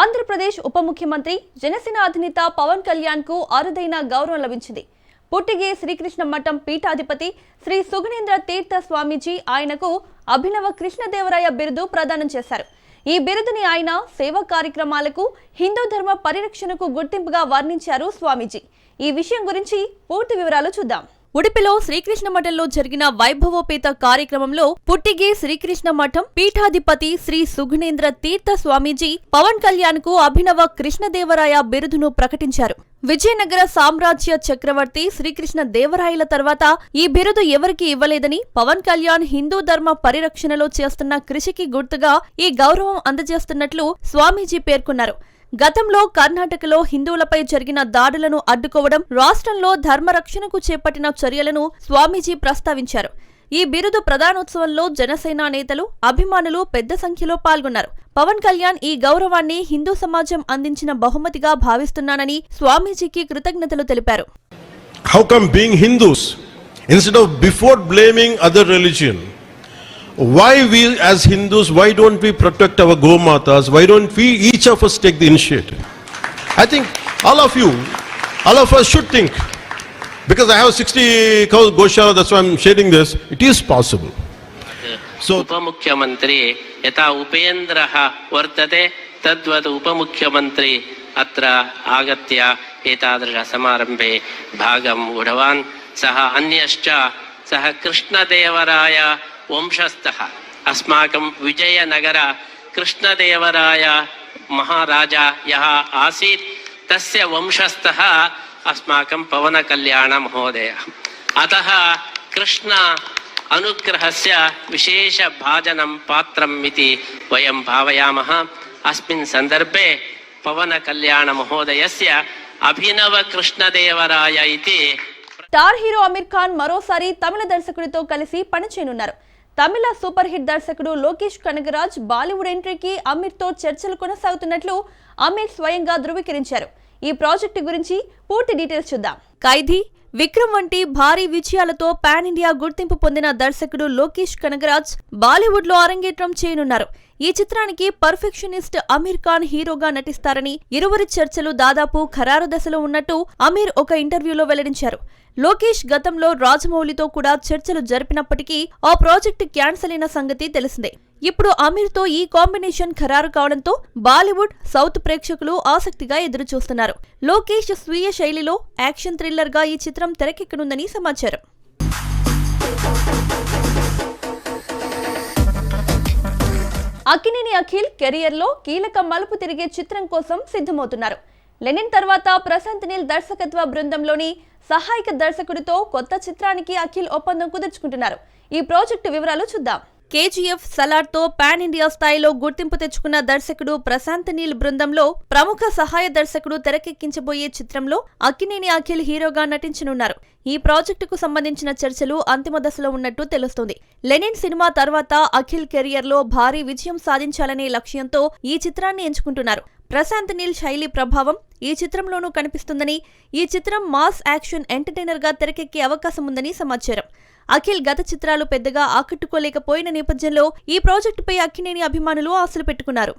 ఆంధ్రప్రదేశ్ ఉప ముఖ్యమంత్రి జనసేన అధినేత పవన్ కళ్యాణ్కు అరుదైన గౌరవం లభించింది. పుట్టిగే శ్రీకృష్ణ మఠం పీఠాధిపతి శ్రీ సుగణేంద్ర తీర్థ స్వామీజీ ఆయనకు అభినవ కృష్ణదేవరాయ బిరుదు ప్రదానం చేశారు. ఈ బిరుదుని ఆయన సేవా కార్యక్రమాలకు హిందూ ధర్మ పరిరక్షణకు గుర్తింపుగా వర్ణించారు స్వామీజీ. ఈ విషయం గురించి పూర్తి వివరాలు చూద్దాం. ఉడిపిలో శ్రీకృష్ణ మఠంలో జరిగిన వైభవోపేత కార్యక్రమంలో పుట్టిగి శ్రీకృష్ణ మఠం పీఠాధిపతి శ్రీ సుగుణేంద్ర తీర్థ స్వామీజీ పవన్ కళ్యాణ్కు అభినవ కృష్ణదేవరాయ బిరుదును ప్రకటించారు. విజయనగర సామ్రాజ్య చక్రవర్తి శ్రీకృష్ణ దేవరాయల తర్వాత ఈ బిరుదు ఎవరికి ఇవ్వలేదని పవన్ కళ్యాణ్ హిందూ ధర్మ పరిరక్షణలో చేస్తున్న కృషికి గుర్తుగా ఈ గౌరవం అందజేస్తున్నట్లు స్వామీజీ పేర్కొన్నారు. గతంలో కర్ణాటకలో హిందువులపై జరిగిన దాడులను అడ్డుకోవడం రాష్ట్రంలో ధర్మరక్షణకు చేపట్టిన చర్యలను స్వామీజీ ప్రస్తావించారు. ఈ బిరుదు ప్రధానోత్సవంలో జనసేన నేతలు అభిమానులు పెద్ద సంఖ్యలో పాల్గొన్నారు. పవన్ కళ్యాణ్ ఈ గౌరవాన్ని హిందూ సమాజం అందించిన బహుమతిగా భావిస్తున్నానని స్వామీజీకి కృతజ్ఞతలు తెలిపారు. How come being Hindus, instead of before blaming other religion, why we as Hindus, why don't we protect our Gomatas? Why don't we each of us take the initiative? I think all of you, all of us should think. Because I have 60 cows Goshara, that's why I'm sharing this. It is possible. So, ಉಪಮುಖ್ಯಮಂತ್ರಿ ಯಥಾ ಉಪೇಂದ್ರ ವರ್ತತೆ ತದ್ವತ್ ಉಪಮುಖ್ಯಮಂತ್ರಿ ಅತ್ರ ಆಗತ್ಯ ಏತಾದೃಶ ಸಮಾರಂಭೆ ಭಾಗಂ ಊಢವಾನ್ ಸಹ ಅನ್ಯಶ್ಚ ವಂಶಸ್ಥಃ. ಅಸ್ಮಾಕಂ ವಿಜಯನಗರ ಕೃಷ್ಣದೇವರಾಯ ಮಹಾರಾಜ ಯಹ ಆಸೀತ್. ತಸ್ಯ ವಂಶಸ್ಥಃ ಅಸ್ಮಾಕಂ ಪವನಕಲ್ಯಾಣ ಮಹೋದಯ. ಅತಃ ಕೃಷ್ಣ ಅನುಗ್ರಹಸ್ಯ ವಿಶೇಷ ಭಾಜನಂ ಪಾತ್ರಂ ಇತಿ ವಯಂ ಭಾವಯಾಮಃ. ಅಸ್ಮಿನ್ ಸಂದರ್ಭೆ ಪವನಕಲ್ಯಾಣಮಹೋದಯಸ್ಯ ಅಭಿನವಕೃಷ್ಣದೇವರಾಯ ಇತಿ స్టార్ హీరో అమీర్ ఖాన్ మరోసారి తమిళ దర్శకుడితో కలిసి పనిచేయనున్నారు. తమిళ సూపర్ హిట్ దర్శకుడు లోకేష్ కనగరాజ్ బాలీవుడ్ ఎంట్రీకి అమీర్తో చర్చలు కొనసాగుతున్నట్లు అమీర్ స్వయంగా ధృవీకరించారు. ఈ ప్రాజెక్టు గురించి పూర్తి డీటెయిల్స్ చూద్దాం. ఖైదీ విక్రమ్ వంటి భారీ విజయాలతో పాన్ ఇండియా గుర్తింపు పొందిన దర్శకుడు లోకేష్ కనగరాజ్ బాలీవుడ్లో అరంగేట్రం చేయనున్నారు. ఈ చిత్రానికి పర్ఫెక్షనిస్ట్ అమీర్ ఖాన్ హీరోగా నటిస్తారని ఇరువురి చర్చలు దాదాపు ఖరారు దశలో ఉన్నట్టు అమీర్ ఒక ఇంటర్వ్యూలో వెల్లడించారు. లోకేష్ గతంలో రాజమౌళితో కూడా చర్చలు జరిపినప్పటికీ ఆ ప్రాజెక్టు క్యాన్సిల్ అయిన సంగతి తెలిసిందే. ఇప్పుడు అమీర్తో ఈ కాంబినేషన్ ఖరారు కావడంతో బాలీవుడ్ సౌత్ ప్రేక్షకులు ఆసక్తిగా ఎదురుచూస్తున్నారు. లోకేష్ స్వీయ శైలిలో యాక్షన్ థ్రిల్లర్గా ఈ చిత్రం తెరకెక్కనుందని సమాచారం. అక్కినేని అఖిల్ కెరియర్లో కీలక మలుపు తిరిగే చిత్రం కోసం సిద్ధమవుతున్నారు. లెనిన్ తర్వాత ప్రశాంత్ నీల్ దర్శకత్వ బృందంలోని సహాయక దర్శకుడితో కొత్త చిత్రానికి అఖిల్ ఒప్పందం కుదుర్చుకుంటున్నారు. ఈ ప్రాజెక్టు వివరాలు చూద్దాం. కేజీఎఫ్ సలార్తో పాన్ ఇండియా స్థాయిలో గుర్తింపు తెచ్చుకున్న దర్శకుడు ప్రశాంత్ నీల్ బృందంలో ప్రముఖ సహాయ దర్శకుడు తెరకెక్కించబోయే చిత్రంలో అక్కినేని అఖిల్ హీరోగా నటించనున్నారు. ఈ ప్రాజెక్టుకు సంబంధించిన చర్చలు అంతిమ దశలో ఉన్నట్టు తెలుస్తోంది. లెనిన్ సినిమా తర్వాత అఖిల్ కెరియర్లో భారీ విజయం సాధించాలనే లక్ష్యంతో ఈ చిత్రాన్ని ఎంచుకుంటున్నారు. ప్రశాంత్ నీల్ శైలి ప్రభావం ఈ చిత్రంలోనూ కనిపిస్తుందని ఈ చిత్రం మాస్ యాక్షన్ ఎంటర్టైనర్గా తెరకెక్కే అవకాశం ఉందని సమాచారం. అఖిల్ గత చిత్రాలు పెద్దగా ఆకట్టుకోలేకపోయిన నేపథ్యంలో ఈ ప్రాజెక్టుపై అక్కినేని అభిమానులు ఆశలు పెట్టుకున్నారు.